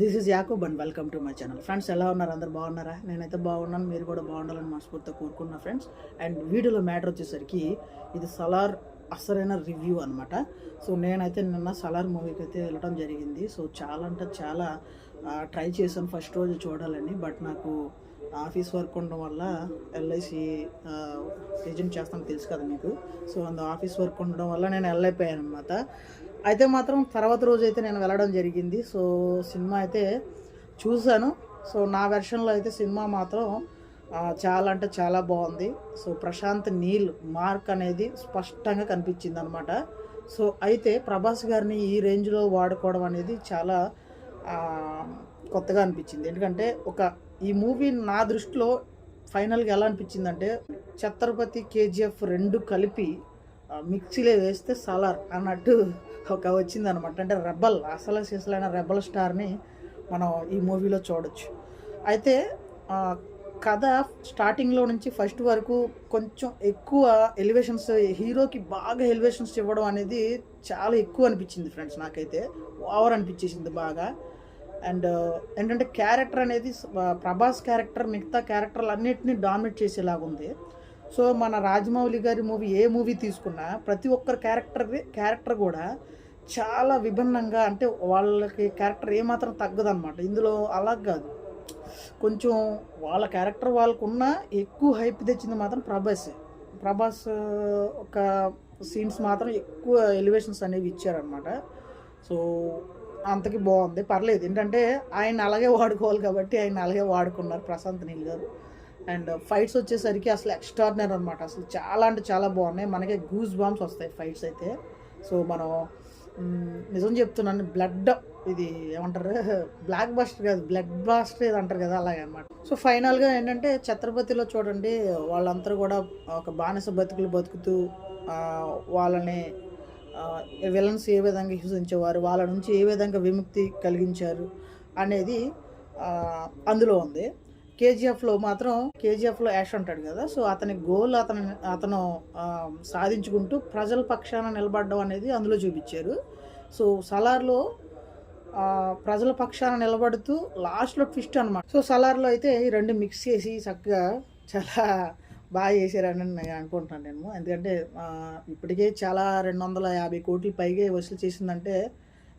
This is Yakub and welcome to my channel. Friends ఎలా ఉన్నారు? అందరు బాగున్నారా? నేనైతే బాగున్నాను. మీరు కూడా బాగుండాలని మనస్ఫూర్తిగా కోరుకున్నా ఫ్రెండ్స్. అండ్ వీడియోలో మ్యాటర్ వచ్చేసరికి ఇది సలార్ అసలైన రివ్యూ అనమాట సో నేనైతే నిన్న సలార్ మూవీకి అయితే వెళ్ళడం జరిగింది. సో చాలా అంటే చాలా ట్రై చేశాను ఫస్ట్ రోజు చూడాలని. బట్ నాకు ఆఫీస్ వర్క్ ఉండడం వల్ల ఎల్ఐసి ఏజెంట్ చేస్తాను తెలుసు కదా మీకు. సో అందు ఆఫీస్ వర్క్ ఉండడం వల్ల నేను వెళ్ళైపోయాను అనమాట అయితే మాత్రం తర్వాత రోజు అయితే నేను వెళ్ళడం జరిగింది. సో సినిమా అయితే చూశాను. సో నా వెర్షన్లో అయితే సినిమా మాత్రం చాలా అంటే చాలా బాగుంది. సో ప్రశాంత్ నీల్ మార్క్ అనేది స్పష్టంగా కనిపించింది అనమాట సో అయితే ప్రభాస్ గారిని ఈ రేంజ్లో వాడుకోవడం అనేది చాలా కొత్తగా అనిపించింది. ఎందుకంటే ఒక ఈ మూవీ నా దృష్టిలో ఫైనల్గా ఎలా అనిపించిందంటే ఛత్రపతి కేజీఎఫ్ రెండు కలిపి మిక్సీలో వేస్తే సలార్ అన్నట్టు ఒక వచ్చిందనమాట అంటే రెబల్ అసలు సిసలైన రెబల్ స్టార్ని మనం ఈ మూవీలో చూడొచ్చు. అయితే కథ స్టార్టింగ్లో నుంచి ఫస్ట్ వరకు కొంచెం ఎక్కువ ఎలివేషన్స్ హీరోకి బాగా ఎలివేషన్స్ ఇవ్వడం అనేది చాలా ఎక్కువ అనిపించింది ఫ్రెండ్స్ నాకైతే. ఓవర్ అనిపించేసింది బాగా. అండ్ ఏంటంటే క్యారెక్టర్ అనేది ప్రభాస్ క్యారెక్టర్ మిగతా క్యారెక్టర్లు అన్నిటినీ డామినేట్ చేసేలాగా ఉంది. సో మన రాజమౌళి గారి మూవీ ఏ మూవీ తీసుకున్నా ప్రతి ఒక్కరి క్యారెక్టర్ క్యారెక్టర్ కూడా చాలా విభిన్నంగా అంటే వాళ్ళకి క్యారెక్టర్ ఏమాత్రం తగ్గదన్నమాట. ఇందులో అలా కాదు. కొంచెం వాళ్ళ క్యారెక్టర్ వాళ్ళకున్న ఎక్కువ హైప్ తెచ్చింది మాత్రం ప్రభాస్. ప్రభాస్ ఒక సీన్స్ మాత్రం ఎక్కువ ఎలివేషన్స్ అనేవి ఇచ్చారనమాట సో అంతకి బాగుంది. పర్లేదు. ఏంటంటే ఆయన అలాగే వాడుకోవాలి కాబట్టి ఆయన అలాగే వాడుకున్నారు ప్రశాంత్ నీల్ గారు. అండ్ ఫైట్స్ వచ్చేసరికి అసలు ఎక్స్ట్రాడినరీ అనమాట అసలు చాలా అంటే చాలా బాగున్నాయి. మనకి గూస్ బాంబ్స్ వస్తాయి ఫైట్స్ అయితే. సో మనం నిజం చెప్తున్నాను బ్లడ్ ఇది ఏమంటారు? బ్లాక్ బస్టర్ కాదు బ్లడ్ బాస్టర్ ఇది అంటారు కదా అలాగే అనమాట సో ఫైనల్గా ఏంటంటే ఛత్రపతిలో చూడండి వాళ్ళందరూ కూడా ఒక బానిస బతుకులు బతుకుతూ వాళ్ళని విలన్స్ ఏ విధంగా హింసించేవారు వాళ్ళ నుంచి ఏ విధంగా విముక్తి కలిగించారు అనేది అందులో ఉంది. కేజీఎఫ్లో మాత్రం కేజీఎఫ్లో యాష్ ఉంటాడు కదా సో అతని గోల్ అతను అతను సాధించుకుంటూ ప్రజల పక్షాన నిలబడడం అనేది అందులో చూపించారు. సో సలార్లో ప్రజల పక్షాన నిలబడుతూ లాస్ట్లో ట్విస్ట్ అనమాట సో సలార్లో అయితే ఈ రెండు మిక్స్ చేసి చక్కగా చాలా బాగా చేశారని నేను అనుకుంటున్నాను నేను. ఎందుకంటే ఇప్పటికే చాలా రెండు వందల యాభై కోట్లు పైగా వసూలు చేసిందంటే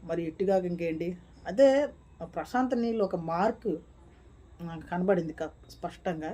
మరి ఇట్టుగా ఇంకేంటి? అదే ప్రశాంత్ నీళ్ళు ఒక మార్క్ నాకు కనబడింది స్పష్టంగా.